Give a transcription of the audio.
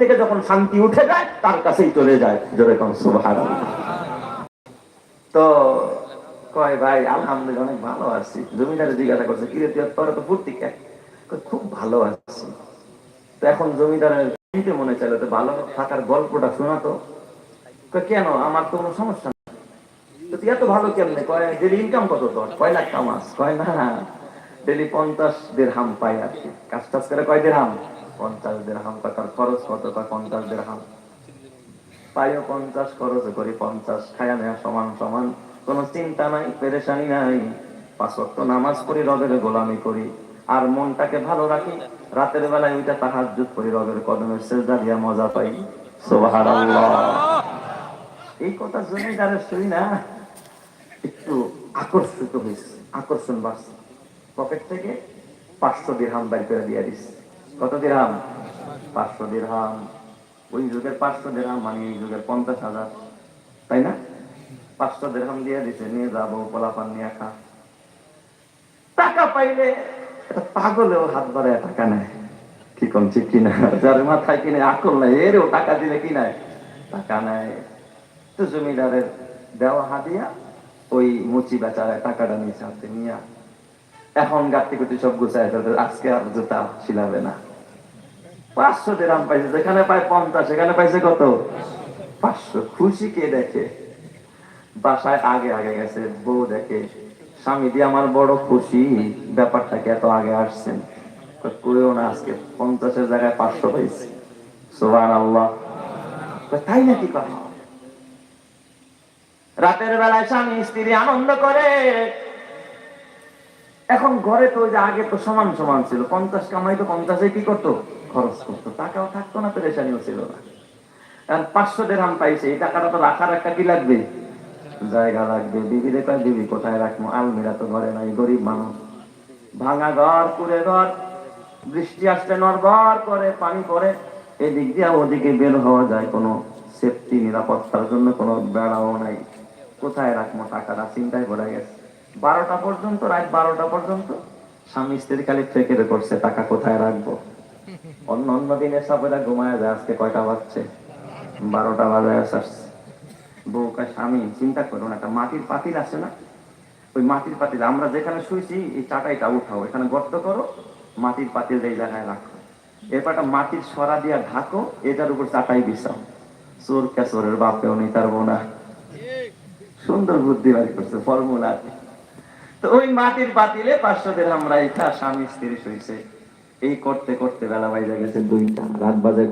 থেকে যখন শান্তি উঠে যায়, তার কাছেই চলে যায়। যেরকম সুভার তো কয়, ভাই, আলহামদুলিল্লাহ, অনেক ভালো আছি। জমিদারে জিজ্ঞাসা করছে, কিরে, তুই তোর তো ফুর্তি কে খুব ভালো আছি। তো এখন জমিদারের শুনতে মনে চাইলো, তো ভালো থাকার গল্পটা শোনা তো। কেন? আমার তো কোনো সমস্যা তুই এত ভালো কেমনে? কয় ডেলি ইনকাম কত তোর? কয়, লাখ কামাস কয়, না ডেলি পঞ্চাশ দেড় হাম পাই আর কি। কাজ টাজ করে কয় দের হাম পঞ্চাশ দের হাম কয় তার খরচ কত কয় পঞ্চাশ দের হাম পাইও পঞ্চাশ, খরচ করি পঞ্চাশ, খায়া নেয়া সমান সমান চিন্তা নাই, পেরেশানি নাই। পাঁচ নামাজ রবের গোলামি করি। আর মনটাকে ভালো রাখি, রাতের বেলায় ওইটা তাহাজ্জুদ করি, রবের কদমের সেজদা দিয়া মজা পাই। এই কথা জমিদারের শুনি না, একটু আকর্ষিত হয়েছে আকর্ষণ বাড়ছে। পকেট থেকে পাঁচশো দিরহাম বাইর করে দিয়ে দিস। কত দিরহাম পাঁচশো দিরহাম ওই যুগের পাঁচশো দিরহাম মানে এই যুগের পঞ্চাশ হাজার, তাই না? পাঁচশো দিরহাম দিয়ে দিছে, নিয়ে যাব, পোলাপান নিয়ে খা। টাকা পাইলে পাগলেও হাত বাড়ায় টাকা নেয়। কি কোন ঠিক কিনা? যার মাথায় কিনে আকল নাই, এরও টাকা দিলে কি নাই টাকা নাই তো জমিদারের দেওয়া হাদিয়া ওই মুচি বেচারায় টাকাটা নিয়ে হাতে নিয়ে। এখন গাত্তি গুটি সব গুছায় তাদের আজকে আর জুতা শিলাবে না। পাঁচশো দেরাম পাইছে, যেখানে পায় পঞ্চাশ, সেখানে পাইছে কত? পাঁচশো। খুশি কে দেখে? বাসায় আগে আগে গেছে, বউ দেখে। স্বামী দিয়ে আমার বড় খুশি ব্যাপারটাকে এত আগে আসছেন করেও না, আজকে পঞ্চাশের জায়গায় পাঁচশো পাইছি। সোহান আল্লাহ তাই নাকি কথা? রাতের বেলায় স্বামী স্ত্রী আনন্দ করে এখন ঘরে তো ওই যে আগে তো সমান সমান ছিল। পঞ্চাশ কামাই তো পঞ্চাশে কি করতো? খরচ করতো। টাকাও থাকতো না, পেরেশানিও ছিল না। এখন পাঁচশো দেড়াম পাইছে, এই টাকাটা তো রাখার একটা কি লাগবে? জায়গা লাগবে। বিবি রেখা দিবি কোথায় রাখব? আলমিরা তো ঘরে নাই, গরিব মানুষ। ভাঙা ঘর, কুড়ে ঘর, বৃষ্টি আসলে নড়বড় করে, পানি পড়ে। এদিক দিয়ে ওদিকে বের হওয়া যায়, কোনো সেফটি নিরাপত্তার জন্য কোনো বেড়াও নাই। কোথায় রাখব টাকাটা? চিন্তায় পড়ে গেছে। বারোটা পর্যন্ত, রাত বারোটা পর্যন্ত। স্বামী স্ত্রী খালি ফেকে করছে, টাকা কোথায় রাখব? অন্য অন্য দিনে সবেরা ঘুমায় যায়, আজকে কয়টা বাজছে? বারোটা বাজায় আসছে বউ কয় স্বামী, চিন্তা করো না, একটা মাটির পাতিল আছে না? ওই মাটির পাতিল, আমরা যেখানে শুয়েছি এই চাটাইটা উঠাও, এখানে গর্ত করো, মাটির পাতিল এই জায়গায় রাখো। এরপর মাটির সরা দিয়া ঢাকো, এটার উপর চাটাই বিছাও চোর কেশরের বাপেও নেই, তার বোনা। সুন্দর বুদ্ধি বাড়ি করছে, ফর্মুলা তো ওই মাটির পাতিলে পাঁচশো দের আমরা এটা স্বামী স্ত্রী শুয়েছে এই করতে করতে বেলা বাইরে গেছে দুইটা, রাত বাজে